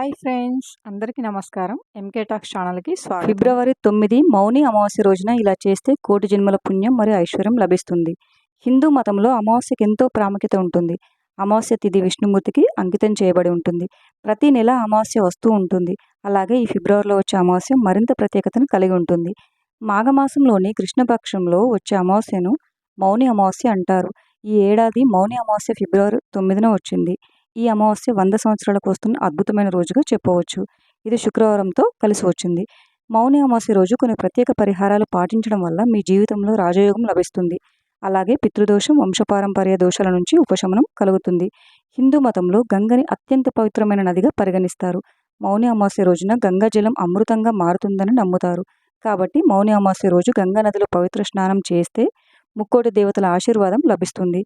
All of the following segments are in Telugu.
హాయ్ ఫ్రెండ్స్ అందరికీ నమస్కారం. ఎంకే టాక్స్ ఛానల్కి స్వాగతం. ఫిబ్రవరి తొమ్మిది మౌని అమావాస్య రోజున ఇలా చేస్తే కోటి జన్మల పుణ్యం మరియు ఐశ్వర్యం లభిస్తుంది. హిందూ మతంలో అమావాస్యకి ఎంతో ప్రాముఖ్యత ఉంటుంది. అమావాస్య తిథి విష్ణుమూర్తికి అంకితం చేయబడి ఉంటుంది. ప్రతి నెల అమావాస్య వస్తూ ఉంటుంది. అలాగే ఈ ఫిబ్రవరిలో వచ్చే అమావాస్య మరింత ప్రత్యేకతను కలిగి ఉంటుంది. మాఘమాసంలోని కృష్ణపక్షంలో వచ్చే అమావాస్యను మౌని అమావాస్య అంటారు. ఈ ఏడాది మౌని అమావాస్య ఫిబ్రవరి తొమ్మిదిన వచ్చింది. ఈ అమావాస్య వంద సంవత్సరాలకు వస్తున్న అద్భుతమైన రోజుగా చెప్పవచ్చు. ఇది శుక్రవారంతో కలిసి వచ్చింది. మౌని అమావాస్య రోజు కొన్ని ప్రత్యేక పరిహారాలు పాటించడం వల్ల మీ జీవితంలో రాజయోగం లభిస్తుంది. అలాగే పితృదోషం వంశపారంపర్య దోషాల నుంచి ఉపశమనం కలుగుతుంది. హిందూ మతంలో గంగని అత్యంత పవిత్రమైన నదిగా పరిగణిస్తారు. మౌని అమావాస్య రోజున గంగా జలం అమృతంగా మారుతుందని నమ్ముతారు. కాబట్టి మౌని అమావాస్య రోజు గంగా నదిలో పవిత్ర స్నానం చేస్తే ముక్కోటి దేవతల ఆశీర్వాదం లభిస్తుంది.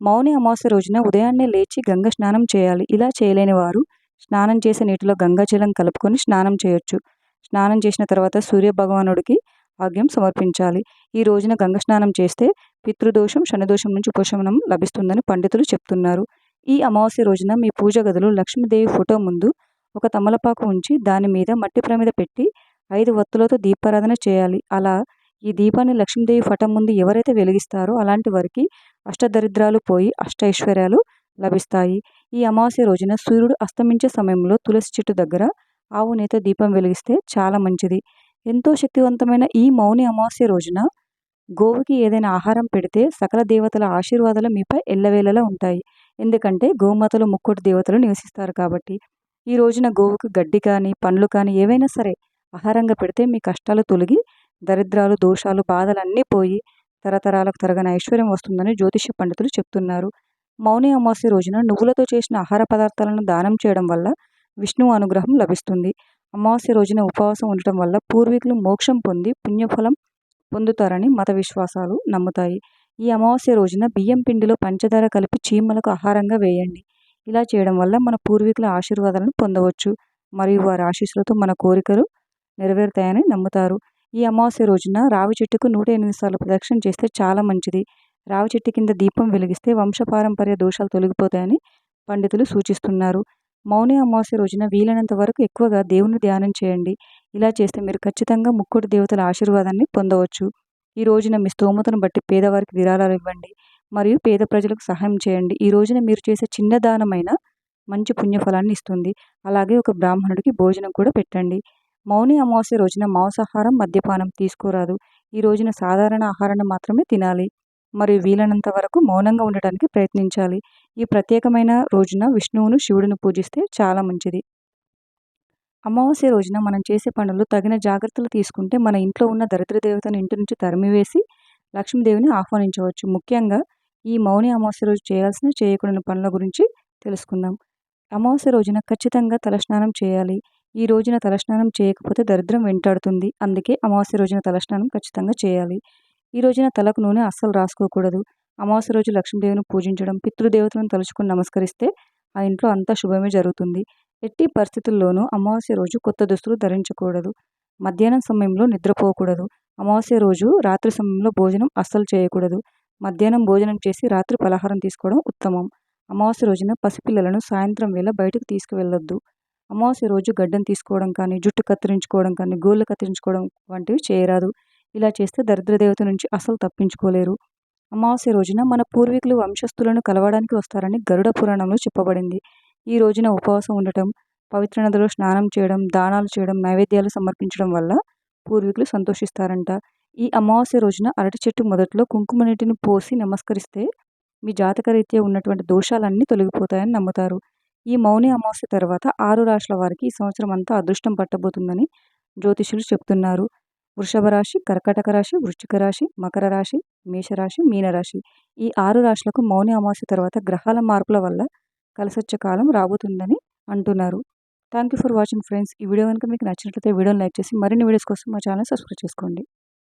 మౌని అమావాస్య రోజున ఉదయాన్నే లేచి గంగ స్నానం చేయాలి. ఇలా చేయలేని వారు స్నానం చేసే నీటిలో గంగాజలం కలుపుకొని స్నానం చేయొచ్చు. స్నానం చేసిన తర్వాత సూర్య భగవానుడికి ఆగ్యం సమర్పించాలి. ఈ రోజున గంగ స్నానం చేస్తే పితృదోషం శనిదోషం నుంచి ఉపశమనం లభిస్తుందని పండితులు చెప్తున్నారు. ఈ అమావాస్య రోజున మీ పూజ గదిలో లక్ష్మీదేవి ఫోటో ముందు ఒక తమలపాకు ఉంచి దాని మీద మట్టి ప్రమిద పెట్టి ఐదు వత్తులతో దీపారాధన చేయాలి. అలా ఈ దీపాన్ని లక్ష్మీదేవి ఫటం ముందు ఎవరైతే వెలిగిస్తారో అలాంటి వారికి అష్టదరిద్రాలు పోయి అష్టైశ్వర్యాలు లభిస్తాయి. ఈ అమావాస్య రోజున సూర్యుడు అస్తమించే సమయంలో తులసి చెట్టు దగ్గర ఆవు నేత దీపం వెలిగిస్తే చాలా మంచిది. ఎంతో శక్తివంతమైన ఈ మౌని అమావాస్య రోజున గోవుకి ఏదైనా ఆహారం పెడితే సకల దేవతల ఆశీర్వాదాలు మీపై ఎల్లవేళలా ఉంటాయి. ఎందుకంటే గోమాతలు ముక్కోటి దేవతలు నివసిస్తారు కాబట్టి. ఈ రోజున గోవుకు గడ్డి కానీ పండ్లు కానీ ఏవైనా సరే ఆహారంగా పెడితే మీ కష్టాలు తొలగి దరిద్రాలు దోషాలు బాధలన్నీ పోయి తరతరాలకు తరగని ఐశ్వర్యం వస్తుందని జ్యోతిష పండితులు చెప్తున్నారు. మౌని అమావాస్య రోజున నువ్వులతో చేసిన ఆహార పదార్థాలను దానం చేయడం వల్ల విష్ణువు అనుగ్రహం లభిస్తుంది. అమావాస్య రోజున ఉపవాసం ఉండటం వల్ల పూర్వీకులు మోక్షం పొంది పుణ్యఫలం పొందుతారని మత విశ్వాసాలు నమ్ముతాయి. ఈ అమావాస్య రోజున బియ్యం పిండిలో పంచదార కలిపి చీమలకు ఆహారంగా వేయండి. ఇలా చేయడం వల్ల మన పూర్వీకుల ఆశీర్వాదాలను పొందవచ్చు. మరియు వారి ఆశీస్సులతో మన కోరికలు నెరవేరుతాయని నమ్ముతారు. ఈ అమావాస్య రోజున రావి చెట్టుకు నూట ఎనిమిది సార్లు ప్రదక్షిణ చేస్తే చాలా మంచిది. రావి చెట్టు కింద దీపం వెలిగిస్తే వంశపారంపర్య దోషాలు తొలగిపోతాయని పండితులు సూచిస్తున్నారు. మౌని అమావాస్య రోజున వీలైనంత వరకు ఎక్కువగా దేవుని ధ్యానం చేయండి. ఇలా చేస్తే మీరు ఖచ్చితంగా ముక్కుడు దేవతల ఆశీర్వాదాన్ని పొందవచ్చు. ఈ రోజున మీ స్తోమతను బట్టి పేదవారికి విరాళాలు ఇవ్వండి మరియు పేద ప్రజలకు సహాయం చేయండి. ఈ రోజున మీరు చేసే చిన్న దానమైన మంచి పుణ్యఫలాన్ని ఇస్తుంది. అలాగే ఒక బ్రాహ్మణుడికి భోజనం కూడా పెట్టండి. మౌని అమావాస్య రోజున మాంసాహారం మద్యపానం తీసుకోరాదు. ఈ రోజున సాధారణ ఆహారాన్ని మాత్రమే తినాలి. మరియు వీలైనంత వరకు మౌనంగా ఉండటానికి ప్రయత్నించాలి. ఈ ప్రత్యేకమైన రోజున విష్ణువును శివుడిని పూజిస్తే చాలా మంచిది. అమావాస్య రోజున మనం చేసే పనులు తగిన జాగ్రత్తలు తీసుకుంటే మన ఇంట్లో ఉన్న దరిద్ర దేవతను ఇంటి నుంచి తరిమివేసి లక్ష్మీదేవిని ఆహ్వానించవచ్చు. ముఖ్యంగా ఈ మౌని అమావాస్య రోజు చేయాల్సిన చేయకూడని పనుల గురించి తెలుసుకుందాం. అమావాస్య రోజున ఖచ్చితంగా తలస్నానం చేయాలి. ఈ రోజున తలస్నానం చేయకపోతే దరిద్రం వెంటాడుతుంది. అందుకే అమావాస్య రోజున తలస్నానం ఖచ్చితంగా చేయాలి. ఈ రోజున తలకు నూనె అస్సలు రాసుకోకూడదు. అమావాస్య రోజు లక్ష్మీదేవిని పూజించడం పితృదేవతలను తలుచుకుని నమస్కరిస్తే ఆ ఇంట్లో అంతా శుభమే జరుగుతుంది. ఎట్టి పరిస్థితుల్లోనూ అమావాస్య రోజు కొత్త దుస్తులు ధరించకూడదు. మధ్యాహ్నం సమయంలో నిద్రపోకూడదు. అమావాస్య రోజు రాత్రి సమయంలో భోజనం అస్సలు చేయకూడదు. మధ్యాహ్నం భోజనం చేసి రాత్రి పలహారం తీసుకోవడం ఉత్తమం. అమావాస్య రోజున పసిపిల్లలను సాయంత్రం వేళ బయటకు తీసుకువెళ్ళొద్దు. అమావాస్య రోజు గడ్డం తీసుకోవడం కానీ జుట్టు కత్తిరించుకోవడం కానీ గోళ్ళు కత్తిరించుకోవడం వంటివి చేయరాదు. ఇలా చేస్తే దరిద్రదేవత నుంచి అసలు తప్పించుకోలేరు. అమావాస్య రోజున మన పూర్వీకులు వంశస్థులను కలవడానికి వస్తారని గరుడ పురాణంలో చెప్పబడింది. ఈ రోజున ఉపవాసం ఉండటం పవిత్ర నదిలో స్నానం చేయడం దానాలు చేయడం నైవేద్యాలు సమర్పించడం వల్ల పూర్వీకులు సంతోషిస్తారంట. ఈ అమావాస్య రోజున అరటి చెట్టు మొదట్లో కుంకుమ నీటిని పోసి నమస్కరిస్తే మీ జాతకరీత్యా ఉన్నటువంటి దోషాలన్నీ తొలగిపోతాయని నమ్ముతారు. ఈ మౌని అమావాస్య తర్వాత ఆరు రాశుల వారికి ఈ సంవత్సరం అంతా అదృష్టం పట్టబోతుందని జ్యోతిషులు చెప్తున్నారు. వృషభ రాశి కర్కటక రాశి వృశ్చిక రాశి మకర రాశి మేషరాశి మీనరాశి ఈ ఆరు రాశులకు మౌని అమావాస్య తర్వాత గ్రహాల మార్పుల వల్ల కలిసొచ్చే కాలం రాబోతుందని అంటున్నారు. Thank you for watching friends. ఈ వీడియో కనుక మీకు నచ్చినట్లయితే వీడియోని లైక్ చేసి మరిన్ని వీడియోస్ కోసం మా ఛానల్ సబ్స్క్రైబ్ చేసుకోండి.